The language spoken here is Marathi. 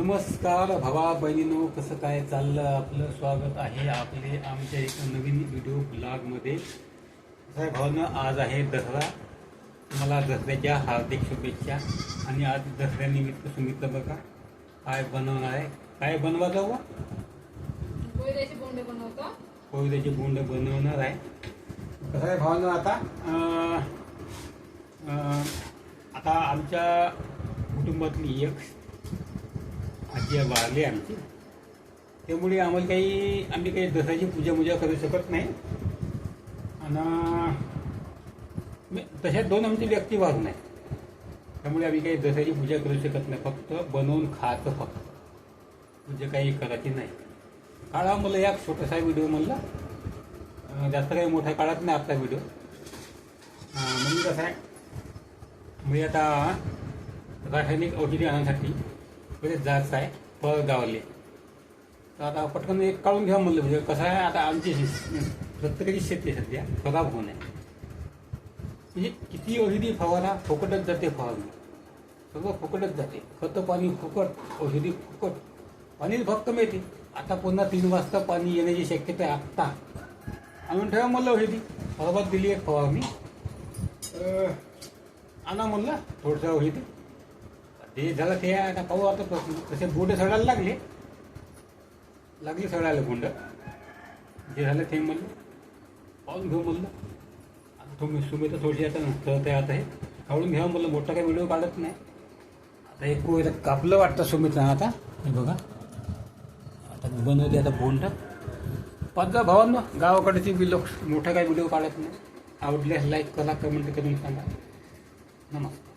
नमस्कार भावा बहिणीनो कसं काय चाललं? आपलं स्वागत आहे आपले आमच्या एका नवीन व्हिडिओ ब्लॉगमध्ये कसं आहे भावानं आज आहे दसरा. मला दसऱ्याच्या हार्दिक शुभेच्छा. आणि आज दसऱ्यानिमित्त सांगितलं बघा काय बनवणार आहे. काय बनवायचं व कोयऱ्याचे बोंडे बनवतो. कोयद्याचे बोंड बनवणार आहे. कसं आहे भावानं आता आता आमच्या कुटुंबातली एक आजी वारली आमची. त्यामुळे आम्हाला काही आम्ही काही दसऱ्याची पूजा मुजा करू शकत नाही. आणि तशा दोन आमचे व्यक्ती वारून नाही त्यामुळे आम्ही काही दसऱ्याची पूजा करू शकत नाही. फक्त बनवून खायचं फक्त म्हणजे काही करायची नाही. काढा मला या छोटासा व्हिडिओ म्हणला. जास्त काही मोठा काळात नाही आपला व्हिडिओ. म्हणून कसं आहे मी आता रासायनिक औषधी आणण्यासाठी म्हणजे जायचं आहे पळगावले तर आता पटकन एक काढून घ्या म्हणलं म्हणजे कसं आहे आता आमची प्रत्येकाची शेती सध्या खराब होऊ नये म्हणजे किती औषधी फवारा फुकटच जाते फवारणी. सगळं फुकटच जाते. खतं पाणी फुकट औषधी फुकट. पाणीच फक्त मिळते. आता पुन्हा तीन वाजता पाणी येण्याची शक्यता आहे आत्ता. आणून ठेवा म्हणलं औषधी. बरोबर दिली एक फवारणी. आणा म्हणलं थोडंसं औषधी. ते झालं ते आता पाहू आता तसे बोट सडायला लागले. लागले सडायला बोंड जे झालं ते म्हणलं पाहून घेऊ म्हणलं. आता तुम्ही तुम्ही तर थोडी आता नसतं ते आता हे काढून घ्या म्हणलं मोठा काही व्हिडिओ काढत नाही. आता एक कोयता कापलं वाटतं सुमित आता. हे बघा. आता बनवते आता बोंड पद्धा भावांना गावाकडची बी लोक मोठा काही व्हिडिओ काढत नाही. आवडल्यास लाईक करा कमेंट करून सांगा. नमस्कार.